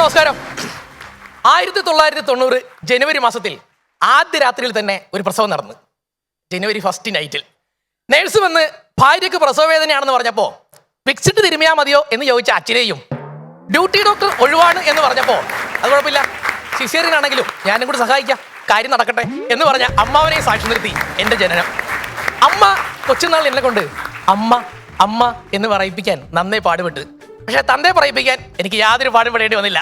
നമസ്കാരം. ആയിരത്തി തൊള്ളായിരത്തി തൊണ്ണൂറ് ജനുവരി മാസത്തിൽ ആദ്യ രാത്രിയിൽ തന്നെ ഒരു പ്രസവം നടന്നു. ജനുവരി ഫസ്റ്റ് നൈറ്റിൽ നേഴ്സ് വന്ന് ഭാര്യയ്ക്ക് പ്രസവ വേദനയാണെന്ന് പറഞ്ഞപ്പോ ഫിക്സിഡ് തിരുമിയാ മതിയോ? എന്ന് ചോദിച്ച അച്ഛനെയും ഡ്യൂട്ടി ഡോക്ടർ ഒഴിവാണ് എന്ന് പറഞ്ഞപ്പോൾ അത് കുഴപ്പമില്ല. സിസേറിയൻ ആണെങ്കിലും ഞാനും കൂടി സഹായിക്കാം. കാര്യം നടക്കട്ടെ എന്ന് പറഞ്ഞ അമ്മാവനെ സാക്ഷി നിർത്തി എന്റെ ജനനം. അമ്മ കൊച്ചുനാൾ എന്നെ കൊണ്ട് അമ്മ അമ്മ എന്ന് പറയിപ്പിക്കാൻ നന്നേ പാടുപെട്ട്. പക്ഷെ തന്തേ പറയിപ്പിക്കാൻ എനിക്ക് യാതൊരു പാടും പെടേണ്ടി വന്നില്ല.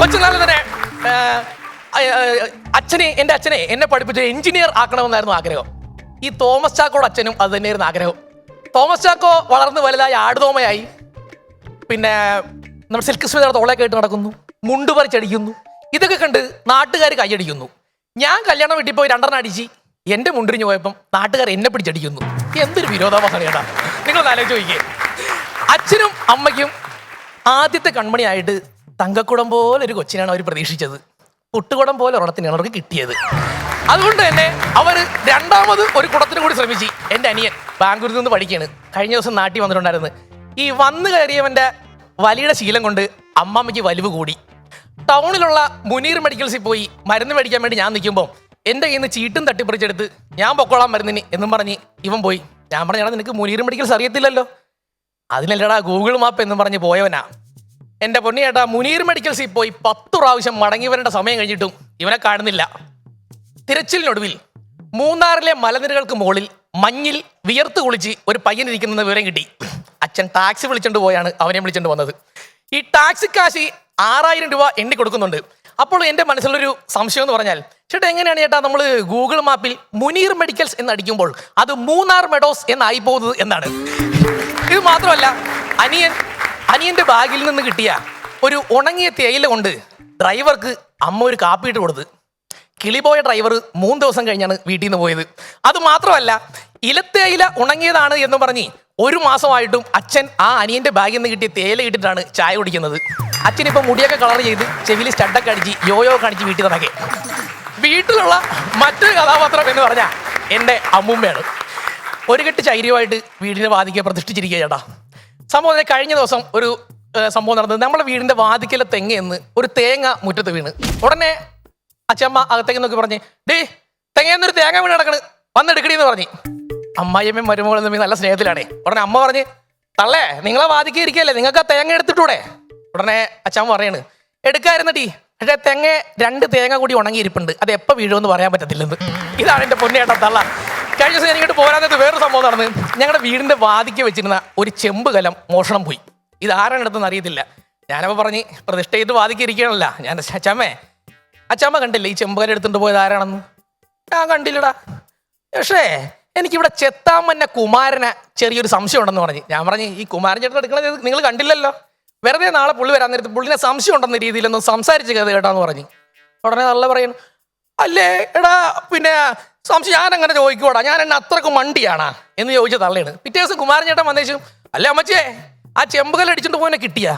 കൊച്ചുനാളിൽ തന്നെ അച്ഛനെ എന്റെ അച്ഛനെ എന്നെ പഠിപ്പിച്ച എഞ്ചിനീയർ ആക്കണമെന്നായിരുന്നു ആഗ്രഹം. ഈ തോമസ് ചാക്കോയുടെ അച്ഛനും അത് തന്നെയായിരുന്നു ആഗ്രഹം. തോമസ് ചാക്കോ വളർന്ന് വലുതായി ആടുതോമയായി. പിന്നെ നമ്മൾ സിൽക്ക് സ്മിതയുടെ തോളെ കേട്ട് നടക്കുന്നു മുണ്ട് പറിച്ചടിക്കുന്നു. ഇതൊക്കെ കണ്ട് നാട്ടുകാർ കൈയടിക്കുന്നു ഞാൻ കല്യാണം വീട്ടിൽ പോയി രണ്ടെണ്ണം അടിച്ച് എന്റെ മുണ്ടിരിഞ്ഞു പോയപ്പം നാട്ടുകാർ എന്നെ പിടിച്ചടിക്കുന്നു. എന്തൊരു വിരോധാഭാസമാണ് ചേട്ടാ നിങ്ങൾ ആലോചിച്ച് നോക്കിയേ അച്ഛനും അമ്മയ്ക്കും ആദ്യത്തെ കൺമണിയായിട്ട് തങ്കക്കുടം പോലെ ഒരു കൊച്ചിനാണ് അവർ പ്രതീക്ഷിച്ചത്. പുട്ടുകുടം പോലെ ഒരെണ്ണത്തിനാണ് അവർക്ക് കിട്ടിയത്. അതുകൊണ്ട് തന്നെ അവർ രണ്ടാമത് ഒരു കുടത്തിന് കൂടി ശ്രമിച്ചു എന്റെ അനിയൻ ബാംഗ്ലൂരിൽ നിന്ന് പഠിക്കുകയാണ് കഴിഞ്ഞ ദിവസം നാട്ടിൽ വന്നിട്ടുണ്ടായിരുന്നു. ഈ വന്നു കയറിയവന്റെ വലിയുടെ ശീലം കൊണ്ട് അമ്മാമ്മയ്ക്ക് വലിവ് കൂടി. ടൗണിലുള്ള മുനീർ മെഡിക്കൽസിൽ പോയി മരുന്ന് മേടിക്കാൻ വേണ്ടി ഞാൻ നിൽക്കുമ്പോൾ എന്റെ കയ്യിൽ നിന്ന് ചീട്ടും തട്ടിപ്പറിച്ചെടുത്ത് ഞാൻ പൊക്കോളാൻ മരുന്നിന് എന്നും പറഞ്ഞ് ഇവൻ പോയി. ഞാൻ പറഞ്ഞാ നിനക്ക് മുനീർ മെഡിക്കൽസ് അറിയത്തില്ലല്ലോ. അതിനല്ലടാ ഗൂഗിൾ മാപ്പ് എന്ന് പറഞ്ഞ് പോയവനാ. എന്റെ പൊന്നിയേട്ടാ മുനീർ മെഡിക്കൽസിൽ പോയി പത്ത് പ്രാവശ്യം മടങ്ങി വരേണ്ട സമയം കഴിഞ്ഞിട്ടും ഇവനെ കാണുന്നില്ല. തിരച്ചിലിനൊടുവിൽ മൂന്നാറിലെ മലനിരകൾക്ക് മുകളിൽ മഞ്ഞിൽ വിയർത്ത് കുളിച്ച് ഒരു പയ്യൻ ഇരിക്കുന്ന വിവരം കിട്ടി. അച്ഛൻ ടാക്സി വിളിച്ചോണ്ട് പോയാണ് അവനെ വിളിച്ചോണ്ട് വന്നത്. ഈ ടാക്സി കാശി ആറായിരം രൂപ എണ്ണി കൊടുക്കുന്നുണ്ട്. അപ്പോൾ എന്റെ മനസ്സിലൊരു സംശയം എന്ന് പറഞ്ഞാൽ ചേട്ടാ എങ്ങനെയാണ് ചേട്ടാ നമ്മൾ ഗൂഗിൾ മാപ്പിൽ മുനീർ മെഡിക്കൽസ് എന്ന് അടിക്കുമ്പോൾ അത് മൂന്നാർ മെഡോസ് എന്നായി പോകുന്നത് എന്നാണ്? ഇത് മാത്രമല്ല അനിയൻ അനിയന്റെ ബാഗിൽ നിന്ന് കിട്ടിയ ഒരു ഉണങ്ങിയ തേയില കൊണ്ട് ഡ്രൈവർക്ക് അമ്മ ഒരു കാപ്പി ഇട്ട് കൊടുത്ത്. കിളിപോയ ഡ്രൈവർ മൂന്ന് ദിവസം കഴിഞ്ഞാണ് വീട്ടിൽ നിന്ന് പോയത്. അത് മാത്രമല്ല ഇലത്തേയില ഉണങ്ങിയതാണ് എന്ന് പറഞ്ഞ് ഒരു മാസമായിട്ടും അച്ഛൻ ആ അനിയന്റെ ബാഗിൽ നിന്ന് കിട്ടിയ തേയില ഇട്ടിട്ടാണ് ചായ കുടിക്കുന്നത്. അച്ഛൻ ഇപ്പൊ മുടിയൊക്കെ കളർ ചെയ്ത് ചെവിയിൽ സ്റ്റഡൊക്കെ അടിച്ച് യോയോ കാണിച്ച് വീട്ടിൽ നടക്കെ വീട്ടിലുള്ള മറ്റൊരു കഥാപാത്രം എന്ന് പറഞ്ഞാൽ എന്റെ അമ്മൂമ്മയാണ്. ഒരു കെട്ട് ചൈര്യമായിട്ട് വീടിന്റെ വാതിക്കെ പ്രതിഷ്ഠിച്ചിരിക്കുക ചേട്ടാ. സംഭവം കഴിഞ്ഞ ദിവസം ഒരു സംഭവം നടന്നത്. നമ്മുടെ വീടിന്റെ വാതിക്കലെ തെങ്ങയെന്ന് ഒരു തേങ്ങ മുറ്റത്ത് വീണ്. ഉടനെ അച്ഛമ്മ അകത്തേക്ക് നോക്കി പറഞ്ഞ് ഡേ തെങ്ങയെന്നൊരു തേങ്ങ വീണ് കിടക്കണ്. വന്നെടുക്കണി എന്ന് പറഞ്ഞു. അമ്മായിയമ്മയും മരുമകളും തമ്മിൽ നല്ല സ്നേഹത്തിലാണ്. ഉടനെ അമ്മ പറഞ്ഞ് തള്ളേ നിങ്ങളെ വാതിക്കെ ഇരിക്കല്ലേ നിങ്ങൾക്ക് ആ തേങ്ങ എടുത്തിട്ടൂടെ? ഉടനെ അച്ഛമ്മ പറയാണ് ടീ പക്ഷേ തെങ്ങ രണ്ട് തേങ്ങ കൂടി ഉണങ്ങിയിരിപ്പുണ്ട്. അത് എപ്പോൾ വീഴുമെന്ന് പറയാൻ പറ്റത്തില്ലെന്ന്. ഇതാണ് എന്റെ പൊന്നേട്ട തള്ള. കഴിഞ്ഞ ദിവസം ഞാനിങ്ങോട്ട് പോരാനത്ത് വേറൊരു സംഭവം നടന്ന് ഞങ്ങളുടെ വീടിന്റെ വാതിക്ക് വെച്ചിരുന്ന ഒരു ചെമ്പ് കലം മോഷണം പോയി. ഇത് ആരാണ് എടുത്തെന്ന് അറിയത്തില്ല. ഞാനപ്പോൾ പറഞ്ഞ് പ്രതിഷ്ഠ ചെയ്ത് വാതിക്ക് ഇരിക്കണല്ല. ഞാൻ ആ ചമ്മ കണ്ടില്ല ഈ ചെമ്പ് കലം എടുത്തുകൊണ്ട് പോയത് ആരാണെന്ന്? ഞാൻ കണ്ടില്ലടാ. പക്ഷേ എനിക്കിവിടെ ചെത്താമന്ന കുമാരനെ ചെറിയൊരു സംശയം ഉണ്ടെന്ന് പറഞ്ഞ്. ഞാൻ പറഞ്ഞ് ഈ കുമാരൻ ചേട്ടൻ എടുക്കണത് നിങ്ങൾ കണ്ടില്ലല്ലോ. വെറുതെ നാളെ പുള്ളി വരാൻ നേരത്ത് പുള്ളിനെ സംശയം ഉണ്ടെന്ന രീതിയിലൊന്നും സംസാരിച്ച് കഥ കേട്ടാന്ന് പറഞ്ഞു. ഉടനെ നല്ല പറയുന്നു അല്ലേ എടാ പിന്നെ സംശയം ഞാൻ അങ്ങനെ ചോദിക്കൂടാ ഞാൻ എന്നെ അത്രയ്ക്ക് മണ്ടിയാണാ? എന്ന് ചോദിച്ച തള്ളയാണ് പിറ്റേ ദിവസം കുമാരൻ ചേട്ടൻ വന്നേച്ചു അല്ലേ അമ്മച്ചേ ആ ചെമ്പുകൽ അടിച്ചിട്ട് പോയെന്നെ കിട്ടിയാ?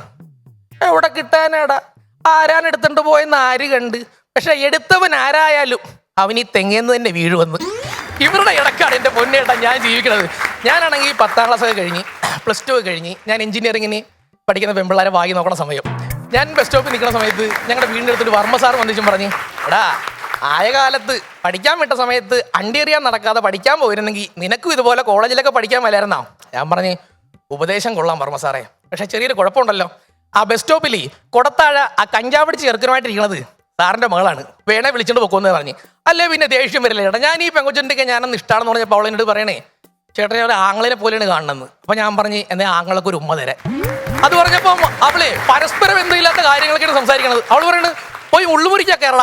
എവിടെ കിട്ടാനാടാ? ആരാൻ എടുത്തിട്ട് പോയെന്ന് ആര് കണ്ട്? പക്ഷെ എടുത്തവൻ ആരായാലും അവൻ ഈ തെങ്ങേന്ന് തന്നെ വീഴുവന്ന് ഇവരുടെ ഇടക്കാണ് എന്റെ പൊന്നേട്ടാ ഞാൻ ജീവിക്കണത്. ഞാനാണെങ്കിൽ പത്താം ക്ലാസ് ഒക്കെ കഴിഞ്ഞ് പ്ലസ് ടു കഴിഞ്ഞ് ഞാൻ എഞ്ചിനീയറിങ്ങിന് പഠിക്കുന്ന പെമ്പിള്ളാരെ വാങ്ങി നോക്കണ സമയം. ഞാൻ ബസ് സ്റ്റോപ്പിൽ നിൽക്കുന്ന സമയത്ത് ഞങ്ങളുടെ വീടിന്റെ അടുത്തൊരു വർമ്മ സാർ വന്നിച്ചും പറഞ്ഞു എടാ ആയ കാലത്ത് പഠിക്കാൻ വിട്ട സമയത്ത് അണ്ടിയറിയാൻ നടക്കാതെ പഠിക്കാൻ പോയിരുന്നെങ്കിൽ നിനക്കും ഇതുപോലെ കോളേജിലൊക്കെ പഠിക്കാൻ വരായിരുന്നോ ഞാൻ പറഞ്ഞ് ഉപദേശം കൊള്ളാം വർമ്മ സാറേ പക്ഷെ ചെറിയൊരു കുഴപ്പമുണ്ടല്ലോ. ആ ബസ് സ്റ്റോപ്പിൽ കൊടത്താഴ ആ കഞ്ചാവടിച്ച് ചെറുക്കനുമായിട്ട് ഇരിക്കണത് സാറിന്റെ മകളാണ്. വേണേ വിളിച്ചോണ്ട് പൊക്കോന്ന് പറഞ്ഞ്. അല്ലേ പിന്നെ ദേഷ്യം വരില്ല? ചേട്ടാ ഞാൻ ഈ പെങ്കൊച്ചിന്റെ ഞാനൊന്ന് ഇഷ്ടമാണെന്ന് പറഞ്ഞപ്പോൾ അവളെന്നോട് പറയണേ ചേട്ടനെ ഒരു ആങ്ങളെ പോലെയാണ് കാണുന്നത്. അപ്പൊ ഞാൻ പറഞ്ഞു എന്നെ ആങ്ങളൊക്കെ ഒരു ഉമ്മ തരാൻ. അത് പറഞ്ഞപ്പോ അവളെ പരസ്പരം എന്തില്ലാത്ത കാര്യങ്ങളൊക്കെയാണ് സംസാരിക്കണത്. അവൾ പറയുന്നത് പോയി ഉള്ളുമുറിക്കാ കേരള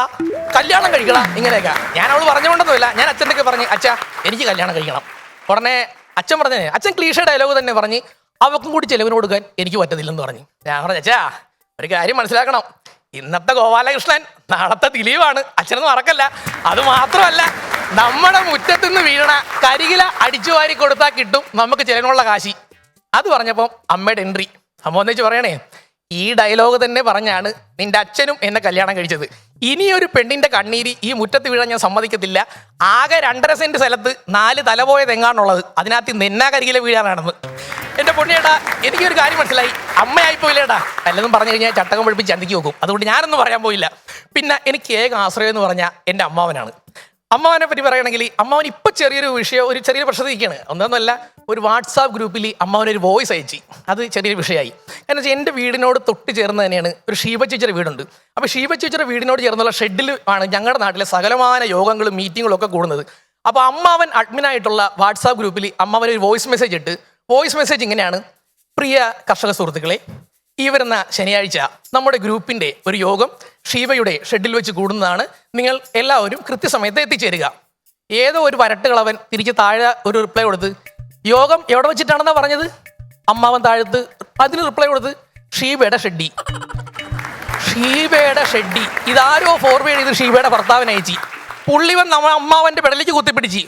കല്യാണം കഴിക്കണ ഇങ്ങനെയൊക്കെ. ഞാൻ അവൾ പറഞ്ഞുകൊണ്ടൊന്നുമില്ല. ഞാൻ അച്ഛന്റെ പറഞ്ഞ് അച്ഛാ എനിക്ക് കല്യാണം കഴിക്കണം. ഉടനെ അച്ഛൻ പറഞ്ഞേ അച്ഛൻ ക്ലീഷ ഡയലോഗ് തന്നെ പറഞ്ഞ് അവക്കും കൂടി ചെലവിന് കൊടുക്കാൻ എനിക്ക് പറ്റത്തില്ലെന്ന് പറഞ്ഞു. ഞാൻ പറഞ്ഞു അച്ഛാ ഒരു കാര്യം മനസ്സിലാക്കണം. ഇന്നത്തെ ഗോപാലകൃഷ്ണൻ നാളത്തെ ദിലീപാണ്. അച്ഛനൊന്നും മറക്കല്ല. അത് മാത്രമല്ല നമ്മുടെ മുറ്റത്തുനിന്ന് വീണ കരികില അടിച്ചു വാരി കൊടുത്താൽ കിട്ടും നമുക്ക് ചെലവിനുള്ള കാശി. അത് പറഞ്ഞപ്പോൾ അമ്മയുടെ എൻട്രി അമ്മ ഒന്നിച്ച് പറയണേ ഈ ഡയലോഗ് തന്നെ പറഞ്ഞാണ് നിന്റെ അച്ഛനും എന്നെ കല്യാണം കഴിച്ചത്. ഇനിയൊരു പെണ്ണിന്റെ കണ്ണീര് ഈ മുറ്റത്ത് വീഴാൻ ഞാൻ സമ്മതിക്കത്തില്ല. ആകെ രണ്ടര സെന്റ് സ്ഥലത്ത് നാല് തലപോയ തെങ്ങാണുള്ളത്. അതിനകത്ത് നിന്നാ കരികിലെ വീഴാനാണെന്ന്. എന്റെ പൊണ്ണിയേട്ടാ എനിക്കൊരു കാര്യം മനസ്സിലായി. അമ്മയായി പോയില്ലേട്ടാ വല്ലതും പറഞ്ഞു കഴിഞ്ഞാൽ ചട്ടകം പഠിപ്പിച്ച് ചന്തിക്ക് നോക്കും അതുകൊണ്ട് ഞാനൊന്നും പറയാൻ പോയില്ല. പിന്നെ എനിക്ക് ഏക ആശ്രയം എന്ന് പറഞ്ഞാൽ എന്റെ അമ്മാവനാണ്. അമ്മാവനെ പറ്റി പറയുകയാണെങ്കിൽ അമ്മാവൻ ഇപ്പൊ ചെറിയൊരു വിഷയം ഒരു ചെറിയൊരു പ്രശ്നം ഇരിക്കുകയാണ്. ഒന്നൊന്നുമല്ല ഒരു വാട്സാപ്പ് ഗ്രൂപ്പിൽ അമ്മാവൻ ഒരു വോയിസ് അയച്ചു. അത് ചെറിയൊരു വിഷയമായി. കാരണം വെച്ചാൽ എന്റെ വീടിനോട് തൊട്ട് ചേർന്ന് തന്നെയാണ് ഒരു ഷീബ വീടുണ്ട്. അപ്പോൾ ഷീബ വീടിനോട് ചേർന്നുള്ള ഷെഡിൽ ആണ് ഞങ്ങളുടെ നാട്ടിലെ സകലമായ യോഗങ്ങളും മീറ്റിങ്ങുകളും ഒക്കെ കൂടുന്നത്. അപ്പോൾ അമ്മാവൻ അഡ്മിനായിട്ടുള്ള വാട്സാപ്പ് ഗ്രൂപ്പിൽ അമ്മാവൻ ഒരു വോയിസ് മെസ്സേജ് ഇട്ട് വോയിസ് മെസ്സേജ് ഇങ്ങനെയാണ്. പ്രിയ കർഷക സുഹൃത്തുക്കളെ ഈ വരുന്ന ശനിയാഴ്ച നമ്മുടെ ഗ്രൂപ്പിന്റെ ഒരു യോഗം ഷീബയുടെ ഷെഡിൽ വെച്ച് കൂടുന്നതാണ്. നിങ്ങൾ എല്ലാവരും കൃത്യസമയത്ത് എത്തിച്ചേരുക. ഏതോ ഒരു വരട്ടുകളവൻ തിരിച്ച് താഴെ ഒരു റിപ്ലൈ കൊടുത്ത് യോഗം എവിടെ വെച്ചിട്ടാണെന്നാ പറഞ്ഞത്? അമ്മാവൻ താഴത്ത് അതിന് റിപ്ലൈ കൊടുത്ത് ഷീബയുടെ ഷെഡി. ഷീബയുടെ ഷെഡി. ഇതാരോ ഫോർവേഡ് ചെയ്ത് ഷീബയുടെ ഭർത്താവിന് അയച്ചി. പുള്ളിവൻ നമ്മ അമ്മാവന്റെ പെടലേക്ക് കുത്തിപ്പിടിച്ച്.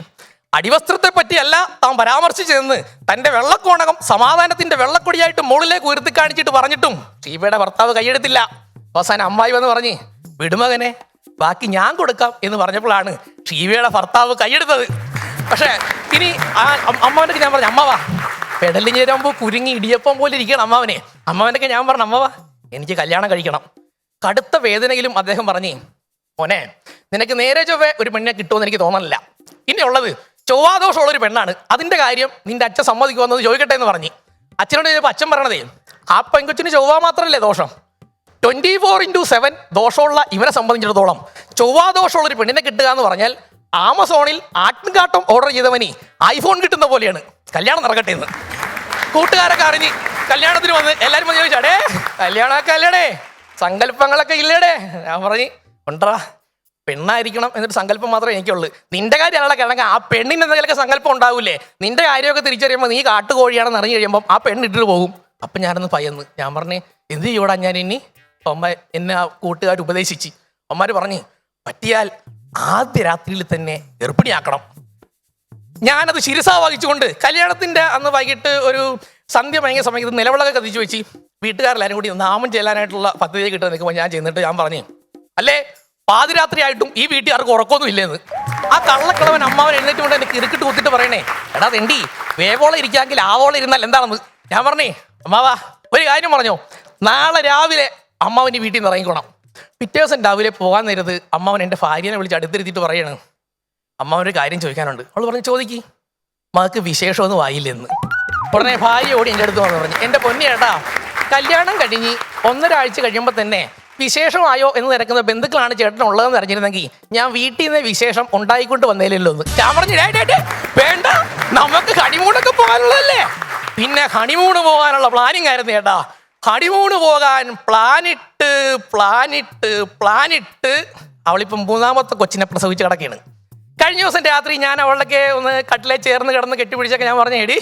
അടിവസ്ത്രത്തെ പറ്റിയല്ല താൻ പരാമർശിച്ചതെന്ന് തന്റെ വെള്ളക്കോണകം സമാധാനത്തിന്റെ വെള്ളക്കൊടിയായിട്ട് മുകളിലേക്ക് ഉയർത്തി കാണിച്ചിട്ട് പറഞ്ഞിട്ടും ഷീബയുടെ ഭർത്താവ് കൈയെടുത്തില്ല. അവസാനം അമ്മായി വന്ന് പറഞ്ഞ് വിടുമകനെ ബാക്കി ഞാൻ കൊടുക്കാം എന്ന് പറഞ്ഞപ്പോഴാണ് ഷീവയുടെ ഭർത്താവ് കൈയെടുത്തത്. പക്ഷേ ഇനി ആ അമ്മാവന്റെ ഞാൻ പറഞ്ഞു അമ്മാവാ പെടലിഞ്ഞ് തരുമ്പോൾ കുരുങ്ങി ഇടിയപ്പം പോലെ ഇരിക്കണം അമ്മാവനെ. അമ്മാവനൊക്കെ ഞാൻ പറഞ്ഞു അമ്മാവാ എനിക്ക് കല്യാണം കഴിക്കണം. കടുത്ത വേദനയിലും അദ്ദേഹം പറഞ്ഞു മോനെ നിനക്ക് നേരെ ചൊവ്വേ ഒരു പെണ്ണിനെ കിട്ടുമെന്ന് എനിക്ക് തോന്നണില്ല. ഇനി ഉള്ളത് ചൊവ്വാദോഷമുള്ള ഒരു പെണ്ണാണ്. അതിന്റെ കാര്യം നിന്റെ അച്ഛൻ സമ്മതിക്കുമെന്നത് ചോദിക്കട്ടെ എന്ന് പറഞ്ഞു. അച്ഛനോട് ചോദിച്ചപ്പോൾ അച്ഛൻ പറഞ്ഞതേ ആ പെൺകൊച്ചിന് ചൊവ്വ മാത്രമല്ലേ ദോഷം? ട്വന്റി ഫോർ ഇന്റു സെവൻ ദോഷമുള്ള ഇവരെ സംബന്ധിച്ചിടത്തോളം ചൊവ്വാ ദോഷമുള്ള ഒരു പെണ്ണിനെ കിട്ടുക എന്ന് പറഞ്ഞാൽ ആമസോണിൽ ആട്ടിൻകാട്ടം ഓർഡർ ചെയ്തവനി ഐഫോൺ കിട്ടുന്ന പോലെയാണ്. കല്യാണം നടക്കട്ടെ എന്ന്. കൂട്ടുകാരൊക്കെ അറിഞ്ഞ് കല്യാണത്തിന് വന്ന് എല്ലാവരും വന്ന് ചോദിച്ചാടേ കല്യാണമൊക്കെ അല്ലേടേ സങ്കല്പങ്ങളൊക്കെ ഇല്ലേടേ? ഞാൻ പറഞ്ഞ് ഉണ്ടറാ പെണ്ണായിരിക്കണം എന്നൊരു സങ്കല്പം മാത്രമേ എനിക്കുള്ളൂ. നിന്റെ കാര്യം അയാളെ കിഴങ്ങ ആ പെണ്ണിന് എന്തെങ്കിലുമൊക്കെ സങ്കല്പം ഉണ്ടാവില്ലേ നിന്റെ കാര്യമൊക്കെ തിരിച്ചറിയുമ്പോൾ നീ കാട്ടുകോഴിയാണെന്ന് അറിഞ്ഞു കഴിയുമ്പോൾ ആ പെണ്ണ് ഇട്ടിട്ട് പോകും. അപ്പം ഞാനൊന്ന് പയ്യന്ന്. ഞാൻ പറഞ്ഞേ എന്ത് ചെയ്യൂടാ ഞാൻ ഇനി അമ്മ എന്നെ ആ കൂട്ടുകാർ ഉപദേശിച്ച്. അമ്മമാർ പറഞ്ഞ് പറ്റിയാൽ ആദ്യ രാത്രിയിൽ തന്നെ ഗർഭിണിയാക്കണം. ഞാനത് ശിരസ വഹിച്ചുകൊണ്ട് കല്യാണത്തിന്റെ അന്ന് വൈകിട്ട് ഒരു സന്ധ്യ ഭയങ്കര സമയത്ത് നിലവിളൊക്കെ കത്തിച്ചു വെച്ച് വീട്ടുകാരെല്ലാരും കൂടി നാമം ചെല്ലാനായിട്ടുള്ള പദ്ധതി കിട്ടുന്ന നിൽക്കുമ്പോൾ ഞാൻ ചെന്നിട്ട് ഞാൻ പറഞ്ഞു അല്ലേ പാതിരാത്രി ആയിട്ടും ഈ വീട്ടിൽ ആർക്കും ഉറക്കമൊന്നും ഇല്ലെന്ന്. ആ കള്ളക്കിളവൻ അമ്മാവൻ എഴുന്നേറ്റ് കൊണ്ട് എനിക്ക് ഇരുക്കിട്ട് കുത്തിട്ട് പറയണേ എടാ തെണ്ടി വേവോളം ഇരിക്കാമെങ്കിൽ ആവോളം ഇരുന്നാൽ എന്താണെന്ന്? ഞാൻ പറഞ്ഞേ അമ്മാവാ ഒരു കാര്യം പറഞ്ഞോ നാളെ രാവിലെ അമ്മാവൻ ഈ വീട്ടിൽ നിന്ന് ഇറങ്ങിക്കോണം. പിറ്റേ ദിവസം രാവിലെ പോകാൻ നേരത്ത് അമ്മാവൻ എന്റെ ഭാര്യനെ വിളിച്ച് അടുത്തിരുത്തിയിട്ട് പറയാണ് അമ്മാവനൊരു കാര്യം ചോദിക്കാനുണ്ട്. അവൾ പറഞ്ഞു ചോദിക്കി. മകൾക്ക് വിശേഷമൊന്നും ആയില്ലെന്ന്. ഉടനെ ഭാര്യ ഓടി എന്റെ അടുത്ത് വന്ന് പറഞ്ഞു എന്റെ പൊന്നി ഏട്ടാ കല്യാണം കഴിഞ്ഞ് ഒന്നരാഴ്ച കഴിയുമ്പോൾ തന്നെ വിശേഷമായോ എന്ന് തിരക്കുന്ന ബന്ധുക്കളാണ് ചേട്ടനുള്ളതെന്ന് അറിഞ്ഞിരുന്നെങ്കിൽ ഞാൻ വീട്ടിൽ നിന്ന് വിശേഷം ഉണ്ടായിക്കൊണ്ട് വന്നേലല്ലോ എന്ന്. ഞാൻ പറഞ്ഞു "ഡേയ് ഡേയ് ഡേയ്, വേണ്ട. നമുക്ക് ഹണിമൂണൊക്കെ പോകാനുള്ളതല്ലേ? പിന്നെ ഹണിമൂണ് പോകാനുള്ള പ്ലാനിങ് ആയിരുന്നു ചേട്ടാ ഹണിമൂണ് പോകാൻ പ്ലാനിട്ട് പ്ലാനിട്ട് പ്ലാനിട്ട് അവളിപ്പം മൂന്നാമത്തെ കൊച്ചിനെ പ്രസവിച്ച് കിടക്കുകയാണ്. കഴിഞ്ഞ ദിവസം രാത്രി ഞാൻ അവളൊക്കെ ഒന്ന് കട്ടിലെ ചേർന്ന് കിടന്ന് കെട്ടിപ്പിടിച്ചൊക്കെ ഞാൻ പറഞ്ഞു എടി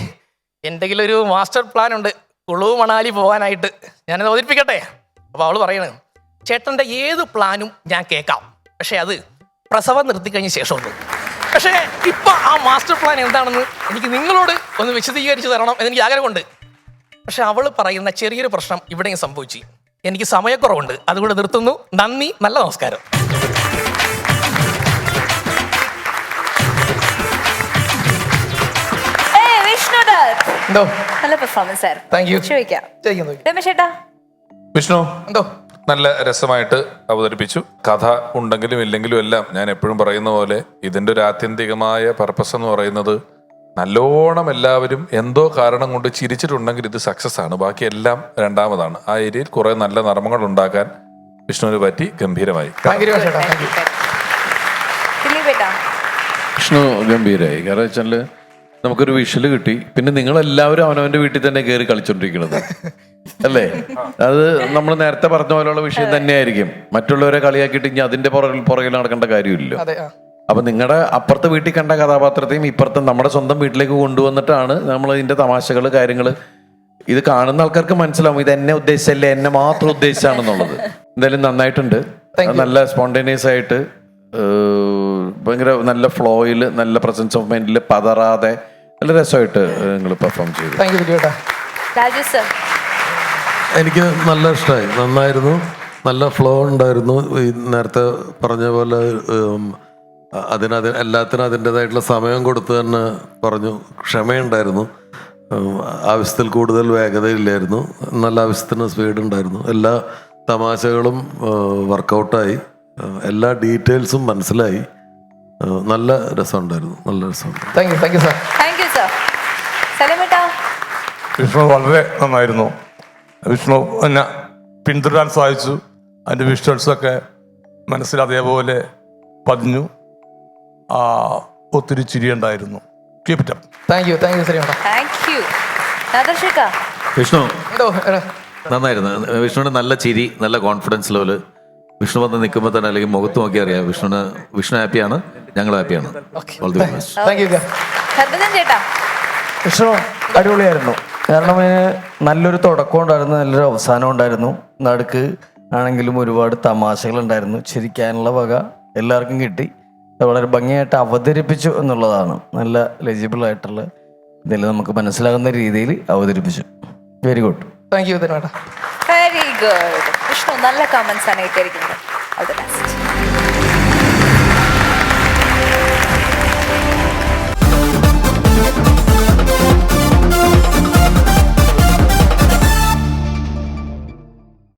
എന്തെങ്കിലും ഒരു മാസ്റ്റർ പ്ലാൻ ഉണ്ട്. കുളു മണാലി പോകാനായിട്ട്. ഞാനത് അവതരിപ്പിക്കട്ടെ? അപ്പോൾ അവൾ പറയണത് ചേട്ടന്റെ ഏത് പ്ലാനും ഞാൻ കേൾക്കാം. പക്ഷേ അത് പ്രസവം നിർത്തിക്കഴിഞ്ഞ ശേഷമുള്ളൂ. പക്ഷേ ഇപ്പം ആ മാസ്റ്റർ പ്ലാൻ എന്താണെന്ന് എനിക്ക് നിങ്ങളോട് ഒന്ന് വിശദീകരിച്ച് തരണം എന്നെനിക്ക് ആഗ്രഹമുണ്ട്. പക്ഷെ അവൾ പറയുന്ന ചെറിയൊരു പ്രശ്നം ഇവിടെയും സംഭവിച്ചു. എനിക്ക് സമയക്കുറവുണ്ട്. അതുകൊണ്ട് നിർത്തുന്നു. നന്ദി. നല്ല നമസ്കാരം. എന്തോ? നല്ല പെർഫോമൻസ് ആയിരുന്നു. താങ്ക് യു ചോദിക്കാം. ചെയ്യുന്നു രമേശ് ചേട്ടാ വിഷ്ണു എന്തോ? നല്ല രസമായിട്ട് അവതരിപ്പിച്ചു. കഥ ഉണ്ടെങ്കിലും ഇല്ലെങ്കിലും എല്ലാം ഞാൻ എപ്പോഴും പറയുന്ന പോലെ ഇതിന്റെ ഒരു ആത്യന്തികമായ പർപ്പസ് എന്ന് പറയുന്നത് നല്ലോണം എല്ലാവരും എന്തോ കാരണം കൊണ്ട് ചിരിച്ചിട്ടുണ്ടെങ്കിൽ ഇത് സക്സസ് ആണ്. ബാക്കി എല്ലാം രണ്ടാമതാണ്. ആ ഏരിയയിൽ കുറെ നല്ല നർമ്മങ്ങൾ ഉണ്ടാക്കാൻ വിഷ്ണുവിന് പറ്റി ഗംഭീരമായി. വിഷ്ണു ഗംഭീരായി. കാരണം വെച്ചാൽ നമുക്കൊരു വിഷൽ കിട്ടി. പിന്നെ നിങ്ങൾ എല്ലാവരും അവനവന്റെ വീട്ടിൽ തന്നെ കയറി കളിച്ചോണ്ടിരിക്കുന്നത് അല്ലേ? അത് നമ്മൾ നേരത്തെ പറഞ്ഞ പോലെയുള്ള വിഷയം തന്നെയായിരിക്കും. മറ്റുള്ളവരെ കളിയാക്കിയിട്ട് ഇനി അതിന്റെ പുറകിൽ പുറകിൽ നടക്കേണ്ട കാര്യമില്ലല്ലോ. അപ്പൊ നിങ്ങളുടെ അപ്പുറത്തെ വീട്ടിൽ കണ്ട കഥാപാത്രത്തെയും ഇപ്പുറത്തെ നമ്മുടെ സ്വന്തം വീട്ടിലേക്ക് കൊണ്ടുവന്നിട്ടാണ് നമ്മൾ ഇതിന്റെ തമാശകൾ കാര്യങ്ങൾ ഇത് കാണുന്ന ആൾക്കാർക്ക് മനസ്സിലാവും. ഇത് എന്നെ ഉദ്ദേശിച്ചല്ലേ എന്നെ മാത്രം ഉദ്ദേശിച്ചാണെന്നുള്ളത്. എന്തായാലും നന്നായിട്ടുണ്ട്. നല്ല സ്പോണ്ടേനിയസ് ആയിട്ട് ഭയങ്കര നല്ല ഫ്ലോയിൽ നല്ല പ്രസൻസ് ഓഫ് മൈൻഡിൽ പതറാതെ നല്ല രസമായിട്ട് നിങ്ങൾ പെർഫോം ചെയ്തു. എനിക്ക് നല്ല ഇഷ്ടമായി നന്നായിരുന്നു. നല്ല ഫ്ലോ ഉണ്ടായിരുന്നു. ഈ നേരത്തെ പറഞ്ഞ പോലെ ഉം, അതിനത് എല്ലാത്തിനും അതിന്റെതായിട്ടുള്ള സമയം കൊടുത്ത് തന്നെ പറഞ്ഞു. ക്ഷമയുണ്ടായിരുന്നു. ആവശ്യത്തിൽ കൂടുതൽ വേഗതയില്ലായിരുന്നു. നല്ല ആവശ്യത്തിന് സ്പീഡ് ഉണ്ടായിരുന്നു. എല്ലാ തമാശകളും വർക്കൗട്ടായി എല്ലാ ഡീറ്റെയിൽസും മനസ്സിലായി. നല്ല രസമുണ്ടായിരുന്നു. നല്ല രസം thank you thank you sir thank you sir സലീമേട്ടാ. Vishnu വളരെ നന്നായിരുന്നു. വിഷ്ണു എന്നെ പിന്തുടരാൻ സാധിച്ചു അതിന്റെ വിഷ്വൽസൊക്കെ മനസ്സിൽ അതേപോലെ പതിഞ്ഞു. ഒത്തിരി ചിരിയുണ്ടായിരുന്നു. Keep it up thank you thank you ശ്രീമേട്ട thank you Vishnu. നന്നായിരുന്നു. വിഷ്ണുവിന് നല്ല ചിരി നല്ല കോൺഫിഡൻസ് ലെവൽ വിഷ്ണു വന്ന് നിൽക്കുമ്പോൾ തന്നെ അല്ലെങ്കിൽ മുഖത്ത് നോക്കി അറിയാം. വിഷ്ണുവിന് വിഷ്ണു ഹാപ്പിയാണ് ഞങ്ങൾ ഹാപ്പിയാണ്. വിഷ്ണു അടിപൊളിയായിരുന്നു. കാരണം നല്ലൊരു തുടക്കം ഉണ്ടായിരുന്നു നല്ലൊരു അവസാനം ഉണ്ടായിരുന്നു. നടുക്ക് ആണെങ്കിലും ഒരുപാട് തമാശകൾ ഉണ്ടായിരുന്നു ചിരിക്കാനുള്ള വക എല്ലാവർക്കും കിട്ടി. വളരെ ഭംഗിയായിട്ട് അവതരിപ്പിച്ചു എന്നുള്ളതാണ്. നല്ല ലെജിബിൾ ആയിട്ടുള്ള ഇതിൽ നമുക്ക് മനസ്സിലാകുന്ന രീതിയിൽ അവതരിപ്പിച്ചു. Very good thank you very good Vishnu നല്ല കമൻസ് ആണ് ഇട്ടിരിക്കുന്നത് ഓൾ ദി ബെസ്റ്റ്